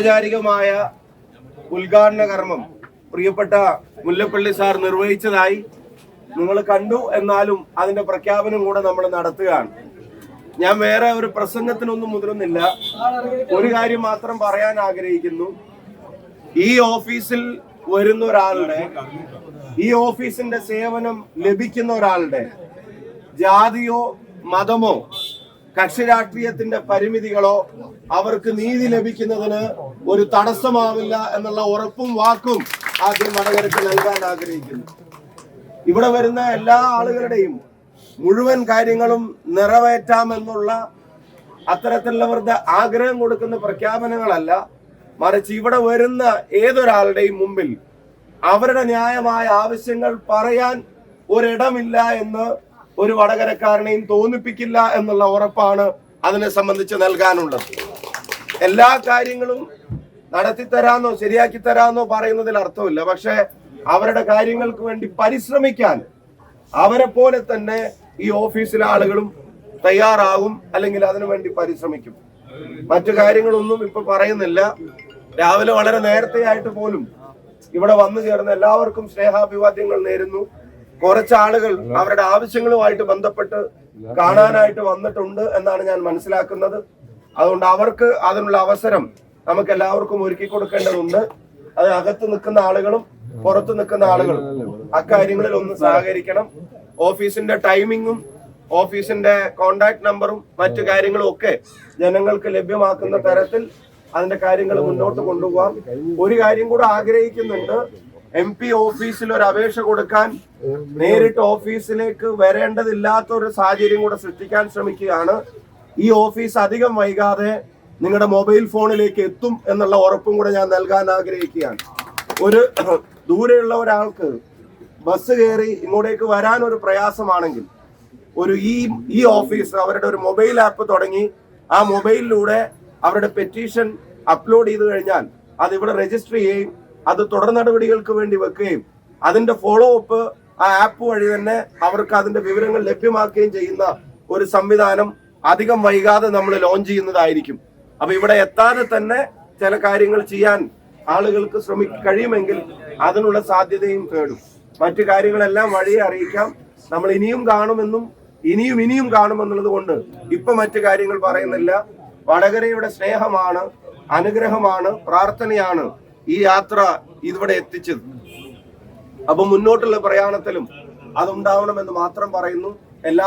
ഔപചാരികമായ ഉദ്ഘാടന കർമ്മം പ്രിയപ്പെട്ട മുല്ലപ്പള്ളി സാർ നിർവഹിച്ചതായി നിങ്ങൾ കണ്ടു എന്നാലും അതിന്റെ പ്രഖ്യാപനം കൂടെ നമ്മൾ നടത്തുകയാണ്. ഞാൻ വേറെ ഒരു പ്രസംഗത്തിനൊന്നും മുതിരുന്നില്ല ഒരു കാര്യം മാത്രം പറയാൻ ആഗ്രഹിക്കുന്നു. ഈ ഓഫീസിൽ വരുന്ന ഒരാളുടെ ഈ ഓഫീസിന്റെ സേവനം ലഭിക്കുന്ന ഒരാളുടെ ജാതിയോ മതമോ കക്ഷി രാഷ്ട്രീയത്തിന്റെ പരിമിതികളോ അവർക്ക് നീതി ലഭിക്കുന്നതിന് ഒരു തടസ്സമാവില്ല എന്നുള്ള ഉറപ്പും വാക്കും ആദ്യം വടകരക്ക് നൽകാൻ ആഗ്രഹിക്കുന്നു. ഇവിടെ വരുന്ന എല്ലാ ആളുകളുടെയും മുഴുവൻ കാര്യങ്ങളും നിറവേറ്റാമെന്നുള്ള അത്തരത്തിലുള്ളവരുടെ ആഗ്രഹം കൊടുക്കുന്ന പ്രഖ്യാപനങ്ങളല്ല മറിച്ച് ഇവിടെ വരുന്ന ഏതൊരാളുടെയും മുമ്പിൽ അവരുടെ ന്യായമായ ആവശ്യങ്ങൾ പറയാൻ ഒരിടമില്ല എന്ന് ഒരു വടകരക്കാരനെയും തോന്നിപ്പിക്കില്ല എന്നുള്ള ഉറപ്പാണ് അതിനെ സംബന്ധിച്ച് നൽകാനുള്ളത്. എല്ലാ കാര്യങ്ങളും നടത്തി തരാന്നോ ശരിയാക്കി തരാന്നോ പറയുന്നതിൽ അർത്ഥമില്ല. പക്ഷെ അവരുടെ കാര്യങ്ങൾക്ക് വേണ്ടി പരിശ്രമിക്കാൻ അവരെ പോലെ തന്നെ ഈ ഓഫീസിലെ ആളുകളും തയ്യാറാകും അല്ലെങ്കിൽ അതിനു വേണ്ടി പരിശ്രമിക്കും. മറ്റു കാര്യങ്ങളൊന്നും ഇപ്പൊ പറയുന്നില്ല. രാവിലെ വളരെ നേരത്തെ ആയിട്ട് പോലും ഇവിടെ വന്നു ചേർന്ന എല്ലാവർക്കും സ്നേഹാഭിവാദ്യങ്ങൾ നേരുന്നു. കുറച്ച് ആളുകൾ അവരുടെ ആവശ്യങ്ങളുമായിട്ട് ബന്ധപ്പെട്ട് കാണാനായിട്ട് വന്നിട്ടുണ്ട് എന്നാണ് ഞാൻ മനസ്സിലാക്കുന്നത്. അതുകൊണ്ട് അവർക്ക് അതിനുള്ള അവസരം നമുക്ക് എല്ലാവർക്കും ഒരുക്കി കൊടുക്കേണ്ടതുണ്ട്. അത് അകത്ത് നിൽക്കുന്ന ആളുകളും പുറത്ത് നിൽക്കുന്ന ആളുകളും അക്കാര്യങ്ങളിൽ ഒന്ന് സഹകരിക്കണം. ഓഫീസിന്റെ ടൈമിങ്ങും ഓഫീസിന്റെ കോണ്ടാക്ട് നമ്പറും മറ്റു കാര്യങ്ങളും ഒക്കെ ജനങ്ങൾക്ക് ലഭ്യമാക്കുന്ന തരത്തിൽ അതിന്റെ കാര്യങ്ങൾ മുന്നോട്ട് കൊണ്ടുപോകാം. ഒരു കാര്യം കൂടെ ആഗ്രഹിക്കുന്നുണ്ട്. എം പി ഓഫീസിൽ ഒരു അപേക്ഷ കൊടുക്കാൻ നേരിട്ട് ഓഫീസിലേക്ക് വരേണ്ടതില്ലാത്ത ഒരു സാഹചര്യം കൂടെ സൃഷ്ടിക്കാൻ ശ്രമിക്കുകയാണ്. ഈ ഓഫീസ് അധികം വൈകാതെ നിങ്ങളുടെ മൊബൈൽ ഫോണിലേക്ക് എത്തും എന്നുള്ള ഉറപ്പും കൂടെ ഞാൻ നൽകാൻ ആഗ്രഹിക്കുകയാണ്. ഒരു ദൂരെയുള്ള ഒരാൾക്ക് ബസ് കയറി ഇങ്ങോട്ടേക്ക് വരാൻ ഒരു പ്രയാസമാണെങ്കിൽ ഒരു ഈ ഈ ഓഫീസ് അവരുടെ ഒരു മൊബൈൽ ആപ്പ് തുടങ്ങി ആ മൊബൈലിലൂടെ അവരുടെ പെറ്റീഷൻ അപ്ലോഡ് ചെയ്ത് കഴിഞ്ഞാൽ അത് ഇവിടെ രജിസ്റ്റർ ചെയ്യുകയും അത് തുടർ നടപടികൾക്ക് വേണ്ടി വെക്കുകയും അതിന്റെ ഫോളോ അപ്പ് ആ ആപ്പ് വഴി തന്നെ അവർക്ക് അതിന്റെ വിവരങ്ങൾ ലഭ്യമാക്കുകയും ചെയ്യുന്ന ഒരു സംവിധാനം അധികം വൈകാതെ നമ്മൾ ലോഞ്ച് ചെയ്യുന്നതായിരിക്കും. അപ്പൊ ഇവിടെ എത്താതെ തന്നെ ചില കാര്യങ്ങൾ ചെയ്യാൻ ആളുകൾക്ക് ശ്രമി കഴിയുമെങ്കിൽ അതിനുള്ള സാധ്യതയും തേടും. മറ്റു കാര്യങ്ങളെല്ലാം വഴിയെ അറിയിക്കാം. നമ്മൾ ഇനിയും കാണുമെന്നും ഇനിയും ഇനിയും കാണുമെന്നുള്ളത് കൊണ്ട് ഇപ്പൊ മറ്റു കാര്യങ്ങൾ പറയുന്നില്ല. വടകരയുടെ സ്നേഹമാണ് അനുഗ്രഹമാണ് പ്രാർത്ഥനയാണ്. ഈ യാത്ര ഇവിടെ എത്തിച്ചത്. അപ്പൊ മുന്നോട്ടുള്ള പ്രയാണത്തിലും അതുണ്ടാവണമെന്ന് മാത്രം പറയുന്നു.